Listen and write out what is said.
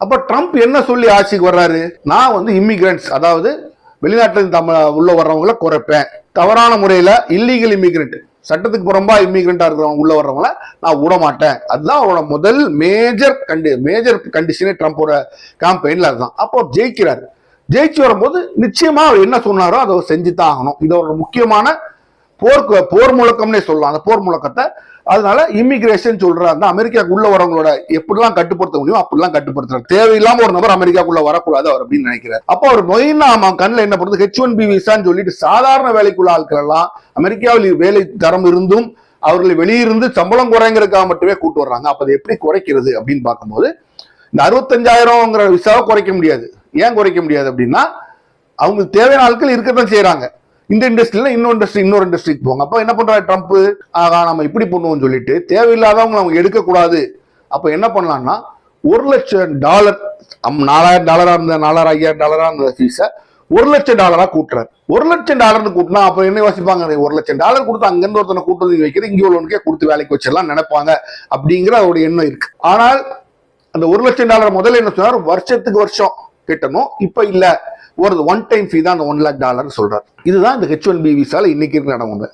அப்ப ட்ரம்ப் என்ன சொல்லி ஆட்சிக்கு வர்றாரு? நான் வந்து இமிகிரண்ட்ஸ் அதாவது வெளிநாட்டில் தமிழ் உள்ள வர்றவங்கள குறைப்பேன். தவறான முறையில இல்லீகல் இமிகிரண்ட் சட்டத்துக்கு புறம்பா இமிகிரண்டா இருக்கிறவங்க உள்ள வர்றவங்கள நான் விட மாட்டேன். அதுதான் அவரோட முதல் மேஜர் கண்டி மேஜர் கண்டிஷனே ட்ரம்ப்போட கேம்பெயின்ல அதுதான். அப்போ ஜெயிக்கிறார். ஜெயிக்கிறாரு ஜெயிச்சு வரும்போது நிச்சயமா அவர் என்ன சொன்னாரோ அதை செஞ்சு தான் ஆகணும். இதோட முக்கியமான போர் போர் முழக்கம்னே சொல்லலாம். அந்த போர் முழக்கத்தை அதனால இமிகிரேஷன் சொல்ற அந்த அமெரிக்காவுக்கு உள்ள வரவங்களோட எப்படிலாம் கட்டுப்படுத்த முடியும் அப்படிலாம் கட்டுப்படுத்துறாரு. தேவையில்லாம ஒரு நபர் அமெரிக்காக்குள்ள வரக்கூடாது அவர் அப்படின்னு நினைக்கிறார். அப்போ அவர் மொயினா அவன் கண்ணில் என்ன பண்ணுறது ஹெச் ஒன் பி விசான்னு சொல்லிட்டு சாதாரண வேலைக்குள்ள ஆட்கள் எல்லாம் அமெரிக்காவில் வேலை தரம் இருந்தும் அவர்களை வெளியிருந்து சம்பளம் குறைங்கிறதுக்காக மட்டுமே கூட்டு வர்றாங்க. அப்ப அதை எப்படி குறைக்கிறது அப்படின்னு பார்க்கும்போது இந்த அறுபத்தஞ்சாயிரம்ங்கிற விசாவை குறைக்க முடியாது. ஏன் குறைக்க முடியாது அப்படின்னா அவங்களுக்கு தேவையான ஆட்கள் இருக்கத்தான் செய்யறாங்க இந்த இண்டஸ்ட்ரியில இன்னொரு இண்டஸ்ட்ரி இன்னொரு இண்டஸ்ட்ரிக்கு போங்க. அப்போ என்ன பண்றாரு ட்ரம்ப் ஆகா நம்ம இப்படி பண்ணுவோம்னு சொல்லிட்டு தேவையில்லாதவங்க அவங்க எடுக்கக்கூடாது. அப்போ என்ன பண்ணலாம்னா ஒரு லட்சம் டாலர் நாலாயிரம் டாலராக இருந்த நாலாயிரம் ஐயாயிரம் டாலராக இருந்த ஃபீஸை ஒரு லட்சம் டாலராக கூட்டுறாரு. ஒரு லட்சம் டாலர்னு கூட்டினா அப்போ என்ன யோசிப்பாங்க? ஒரு லட்சம் டாலர் கொடுத்து அங்கேருந்து ஒருத்தனை கூட்டு வந்து வைக்கிற இங்கே உள்ளவனுக்கே கொடுத்து வேலைக்கு வச்சிடலாம் நினைப்பாங்க. அப்படிங்கிற அவருடைய எண்ணம் இருக்கு. ஆனால் அந்த ஒரு லட்சம் டாலர் முதல்ல என்ன சொன்னார்? வருஷத்துக்கு வருஷம். கிட்டணும் இப்ப இல்ல. ஒரு ஒன் டைம் ஃபீ தான் அந்த ஒன் லேக் டாலர் சொல்றாரு. இதுதான் இந்த ஹெச் ஒன் பி விசால இன்னைக்கு இருக்கிற நடமுறை